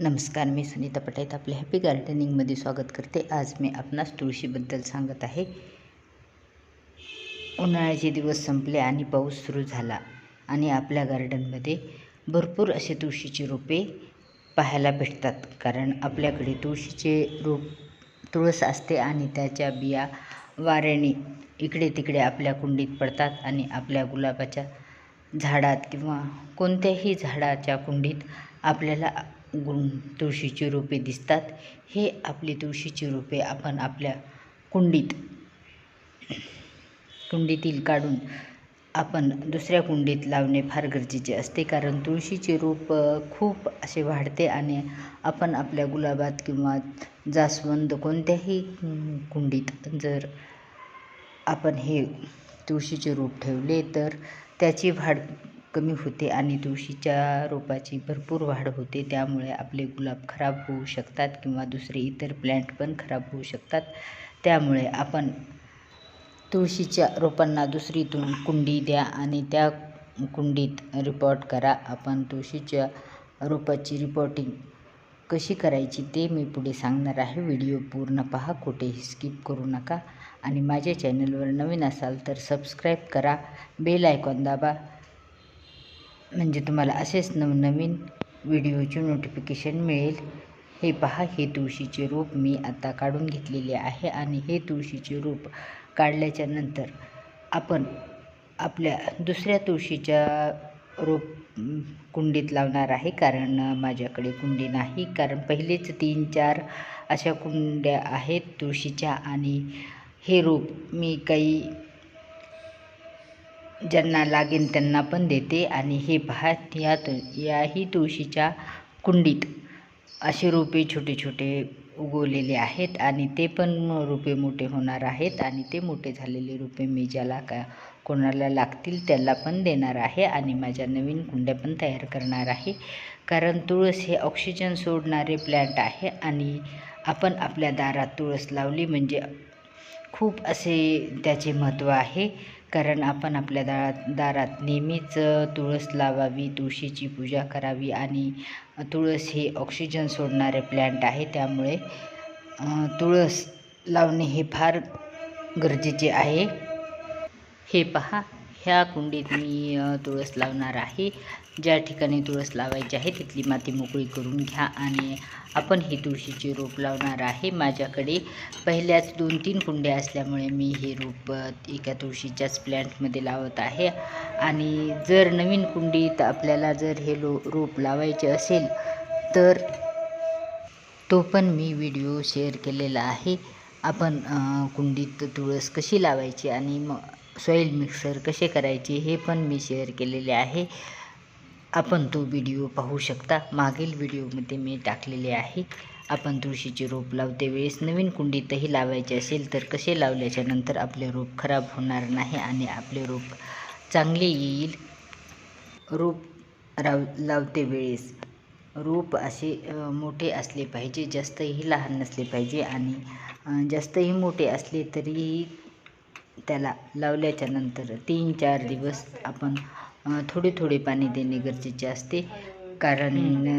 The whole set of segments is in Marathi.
नमस्कार मी सुनीता पटाईत आपल्या हॅपी गार्डनिंगमध्ये स्वागत करते. आज मी आपणास तुळशीबद्दल सांगत आहे. उन्हाळ्याचे दिवस संपले आणि पाऊस सुरू झाला आणि आपल्या गार्डनमध्ये भरपूर असे तुळशीची रोपे पाहायला भेटतात. कारण आपल्याकडे तुळशीचे रोप तुळस असते आणि त्याच्या बिया वाऱ्याने इकडे तिकडे आपल्या कुंडीत पडतात आणि आपल्या गुलाबाच्या झाडात किंवा कोणत्याही झाडाच्या कुंडीत आपल्याला गुण तुळशीची रोपे दिसतात. हे आपली तुळशीची रोपे आपण आपल्या कुंडीत कुंडीतील काढून आपण दुसऱ्या कुंडीत लावणे फार गरजेचे असते. कारण तुळशीचे रोप खूप असे वाढते आणि आपण आपल्या गुलाबात किंवा जास्वंद कोणत्याही कुंडीत जर आपण हे तुळशीचे रोप ठेवले तर त्याची वाढ कमी होते आणि तुळशीच्या रोपाची भरपूर वाढ होते. त्यामुळे आपले गुलाब खराब होऊ शकतात किंवा दुसरे इतर प्लॅन्ट पण खराब होऊ शकतात. त्यामुळे आपण तुळशीच्या रोपांना दुसरीतून कुंडी द्या आणि त्या कुंडीत रिपोर्ट करा. आपण तुळशीच्या रोपाची रिपोर्टिंग कशी करायची ते मी पुढे सांगणार आहे. व्हिडिओ पूर्ण पहा कुठेही स्किप करू नका. आणि माझ्या चॅनलवर नवीन असाल तर सबस्क्राईब करा. बेल आयकॉन दाबा. म्हणजे तुम्हाला असेच नवनवीन व्हिडिओचे नोटिफिकेशन मिळेल. हे पहा हे तुळशीचे रोप मी आता काढून घेतलेले आहे आणि हे तुळशीचे रोप काढल्याच्या नंतर आपण आपल्या दुसऱ्या तुळशीच्या रोप कुंडीत लावणार आहे. कारण माझ्याकडे कुंडी नाही. कारण पहिलेच तीन चार अशा कुंड्या आहेत तुळशीच्या आणि हे रोप मी काही ज्यांना लागेल त्यांना पण देते आणि हे पहा या तु याही तुळशीच्या कुंडीत असे रोपे छोटे छोटे उगवलेले आहेत आणि ते पण रोपे मोठे होणार आहेत आणि ते मोठे झालेले रोपे मी ज्याला का कोणाला लागतील त्याला पण देणार आहे आणि माझ्या नवीन कुंड्या पण तयार करणार आहे. कारण तुळस हे ऑक्सिजन सोडणारे प्लॅन्ट आहे आणि आपण आपल्या दारात तुळस लावली म्हणजे खूप असे त्याचे महत्त्व आहे. कारण आपण आपल्या दारात दारात नेहमीच तुळस लावावी तुळशीची पूजा करावी आणि तुळस हे ऑक्सिजन सोडणारे प्लॅन्ट आहे. त्यामुळे तुळस लावणे हे फार गरजेचे आहे. हे पहा. ह्या कुंडीत मी तुळस लावणार आहे. ज्या ठिकाणी तुळस लावायची आहे तिथली माती मोकळी करून घ्या आणि आपण ही तुळशीचे रोप लावणार आहे. माझ्याकडे पहिल्याच दोन तीन कुंड्या असल्यामुळे मी हे रोप एका तुळशीच्याच प्लॅन्टमध्ये लावत आहे. आणि जर नवीन कुंडीत आपल्याला जर हे लो रोप लावायचे असेल तर तो पण मी व्हिडिओ शेअर केलेला आहे. आपण कुंडीत तुळस कशी लावायची आणि मग सॉईल मिक्सर कसे करायचे हे पण मी शेअर केलेले आहे. आपण तो व्हिडिओ पाहू शकता. मागील व्हिडिओमध्ये मी टाकलेले आहे. आपण तुळशीचे रोप लावते वेळेस नवीन कुंडीतही लावायचे असेल तर कसे लावल्याच्या नंतर आपले रोप खराब होणार नाही आणि आपले रोप चांगले येईल? रोप राव लावते वेळेस. रोप असे मोठे असले पाहिजे जास्तही लहान नसले पाहिजे आणि जास्तही मोठे असले तरीही त्याला लावल्याच्या नंतर तीन चार दिवस आपण थोडे थोडे पाणी देणे गरजेचे असते. कारण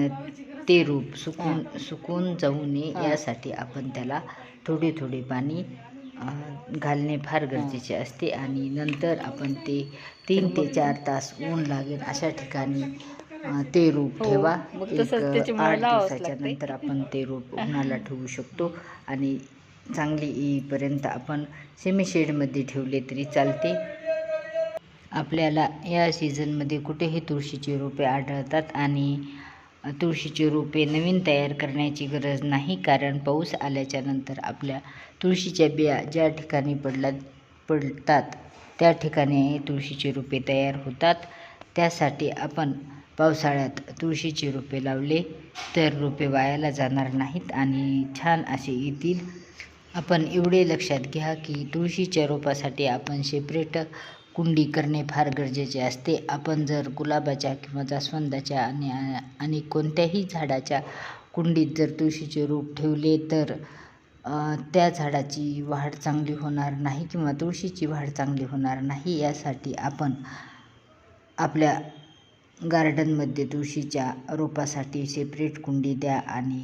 ते रूप सुकून सुकून जाऊ नये यासाठी आपण त्याला थोडे थोडे पाणी घालणे फार गरजेचे असते. आणि नंतर आपण ते तीन ते चार तास ऊन लागेल अशा ठिकाणी ते रोप ठेवा. एक आठ दिवसाच्या नंतर आपण ते रोप उन्हाला ठेवू शकतो. आणि चांगली येईपर्यंत आपण सेमी शेडमध्ये ठेवले तरी चालते. आपल्याला या सीझनमध्ये कुठेही तुळशीची रोपे आढळतात आणि तुळशीची रोपे नवीन तयार करण्याची गरज नाही कारण पाऊस आल्याच्यानंतर आपल्या तुळशीच्या बिया ज्या ठिकाणी पडला पडतात त्या ठिकाणी तुळशीची रोपे तयार होतात. त्यासाठी आपण पावसाळ्यात तुळशीची रोपे लावले तर रोपे वायाला जाणार नाहीत आणि छान असे येतील. आपण एवढे लक्षात घ्या की तुळशीच्या रोपासाठी आपण सेपरेट कुंडी करणे फार गरजेचे असते. आपण जर गुलाबाच्या किंवा जास्वंदाच्या आणि आणि कोणत्याही झाडाच्या कुंडीत जर तुळशीचे रोप ठेवले तर त्या झाडाची वाढ चांगली होणार नाही किंवा तुळशीची वाढ चांगली होणार नाही. यासाठी आपण आपल्या गार्डनमध्ये तुळशीच्या रोपासाठी सेपरेट कुंडी द्या आणि